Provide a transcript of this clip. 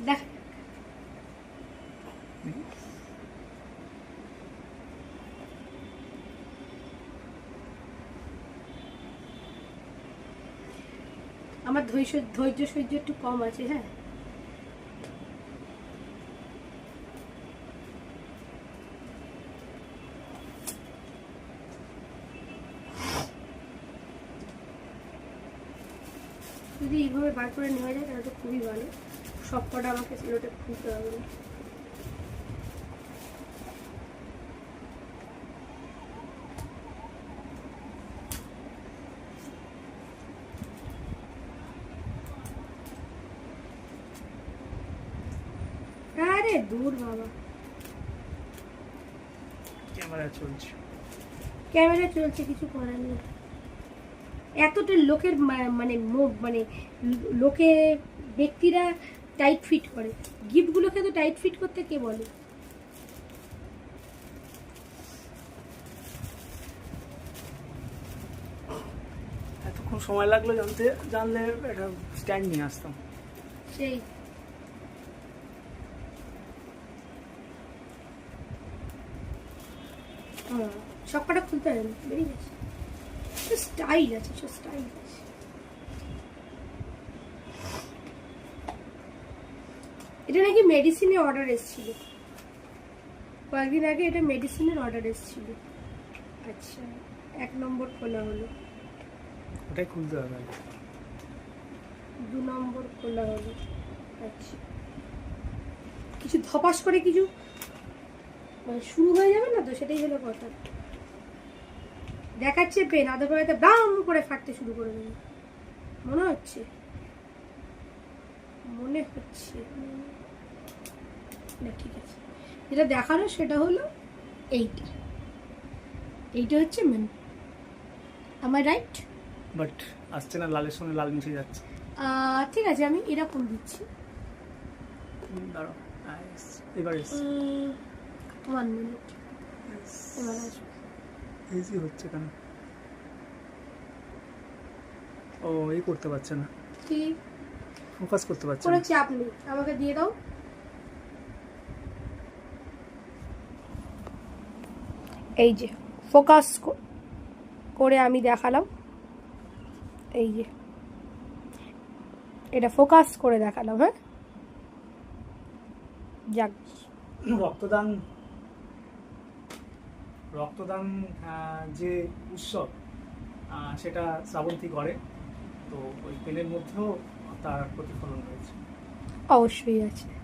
দেখ। আমার ধৈর্য ধৈর্য সহ্য একটু কম আছে হ্যাঁ? যদি এইভাবে বার করে নেওয়া যায়, তাহলে তো খুবই ভালো। সব কটা আমাকে সেলোটা খুলতে হবে। না আরে দূর বাবা। ক্যামেরা চলছে। ক্যামেরা চলছে কিছু করার নেই। এতটা লোকের মানে মানে লোকে ব্যক্তিরা টাইট ফিট করে। গিফটগুলোকে তো টাইট ফিট করতে কে বলে? এতক্ষণ সময় লাগল জানতে জানলে একটা স্ট্যান্ড নিয়ে আসতাম। সেই। হুম, সব খুলতে হবে বেরিয়ে গেছে। স্টাইল আছে স্টাইল আছে। এটা নাকি মেডিসিনে অর্ডার এসেছিল। কয়েকদিন আগে এটা মেডিসিনের অর্ডার এসেছিল। আচ্ছা এক নম্বর খোলা হলো। ওটাই খুলতে হবে। দু নম্বর খোলা হলো। আচ্ছা। কিছু ধপাস করে কিছু? মানে শুরু হয়ে যাবে না তো? সেটাই হলো কথা। দেখাচ্ছে পেন আধা পরে ব্রাম করে ফাটতে শুরু করে দেবে মনে হচ্ছে? মনে হচ্ছে। না ঠিক আছে। যেটা দেখানো সেটা হলো এইটা। এইটা হচ্ছে মেন আমার রাইট বাট আসছে না লালের সঙ্গে লাল মিশে যাচ্ছে। ঠিক আছে আমি এরকম দিচ্ছি। দাঁড়াও. এবার এস ওয়ান মিনিট এবার আসবে। ইজি হচ্ছে কেন? ও এই করতে পারছে না। কি? ফোকাস করতে পারছে কোনো না চাপ নেই। আমাকে দিয়ে দাও। এই যে ফোকাস করে আমি দেখালাম। এই যে এটা ফোকাস করে দেখালাম হ্যাঁ? যাক। রক্তদান রক্তদান যে উৎসব সেটা শ্রাবন্তী করে। তো ওই পেনের মধ্যেও তার প্রতিফলন রয়েছে। অবশ্যই আছে।